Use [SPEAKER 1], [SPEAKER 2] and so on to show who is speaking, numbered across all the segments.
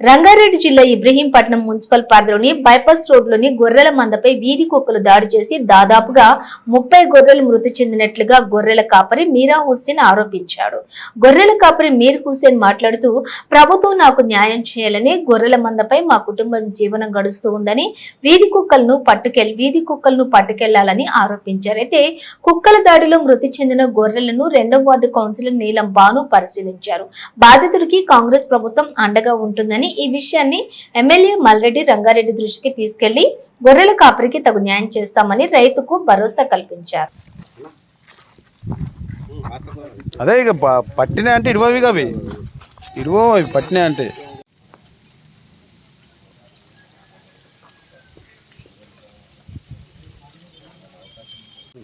[SPEAKER 1] రంగారెడ్డి జిల్లా ఇబ్రహీంపట్నం మున్సిపల్ పరిధిలోని బైపాస్ రోడ్లోని గొర్రెల మందపై వీధి కుక్కలు దాడి చేసి దాదాపుగా ముప్పై గొర్రెలు మృతి చెందినట్లుగా గొర్రెల కాపరి మీరా హుస్సేన్ ఆరోపించాడు. గొర్రెల కాపరి మీర్ హుస్సేన్ మాట్లాడుతూ ప్రభుత్వం నాకు న్యాయం చేయాలని గొర్రెల మందపై మా కుటుంబం జీవనం గడుస్తూ ఉందని వీధి కుక్కలను పట్టుకెళ్ళి వీధి కుక్కలను పట్టుకెళ్ళాలని ఆరోపించారు. అయితే కుక్కల దాడిలో మృతి చెందిన గొర్రెలను రెండవ వార్డు కౌన్సిలర్ నీలం బాను పరిశీలించారు. బాధితుడికి కాంగ్రెస్ ప్రభుత్వం అండగా ఉంటుందని ఈ విషయాన్ని ఎమ్మెల్యే మల్రెడ్డి రంగారెడ్డి దృష్టికి తీసుకెళ్ళి గొర్రెల కాపరికి తగు న్యాయం చేస్తామని రైతుకు భరోసా కల్పించారు.
[SPEAKER 2] అదే ఇక ప- పట్టినాయి అంటే ఇరవై అవి. ఇరవై అవి పట్టినాయి అంటే.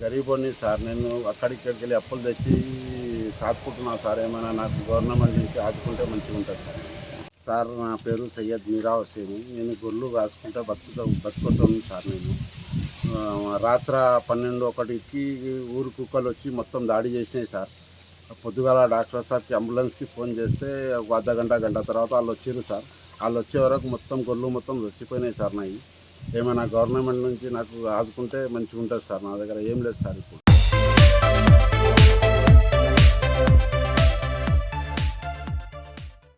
[SPEAKER 3] గరీబోని సార్ నేను అక్కడికి వెళ్ళి అప్పులు తెచ్చి సాదుకుంటున్నా సార్. ఏమైనా నాకు గవర్నమెంట్ నుంచి ఆదుకుంటే మంచిగా ఉంటుంది సార్. సార్ నా పేరు సయ్యద్ మీరా హుసేని నేను గొర్రెలు కాసుకుంటే బతుకుతా బతుకుతాను సార్ నేను. రాత్ర పన్నెండు ఒకటికి ఊరు కుక్కలు వచ్చి మొత్తం దాడి చేసినాయి సార్. పొద్దుగాల డాక్టర్ సార్కి అంబులెన్స్కి ఫోన్ చేస్తే ఒక అర్ధ గంట గంట తర్వాత వాళ్ళు వచ్చారు సార్. వాళ్ళు వచ్చే వరకు మొత్తం గొర్రెలు మొత్తం చచ్చిపోయినాయి సార్ నాయి. ఏమైనా గవర్నమెంట్ నుంచి నాకు ఆదుకుంటే మంచిగా ఉంటుంది సార్ నా దగ్గర ఏం లేదు సార్ ఇప్పుడు.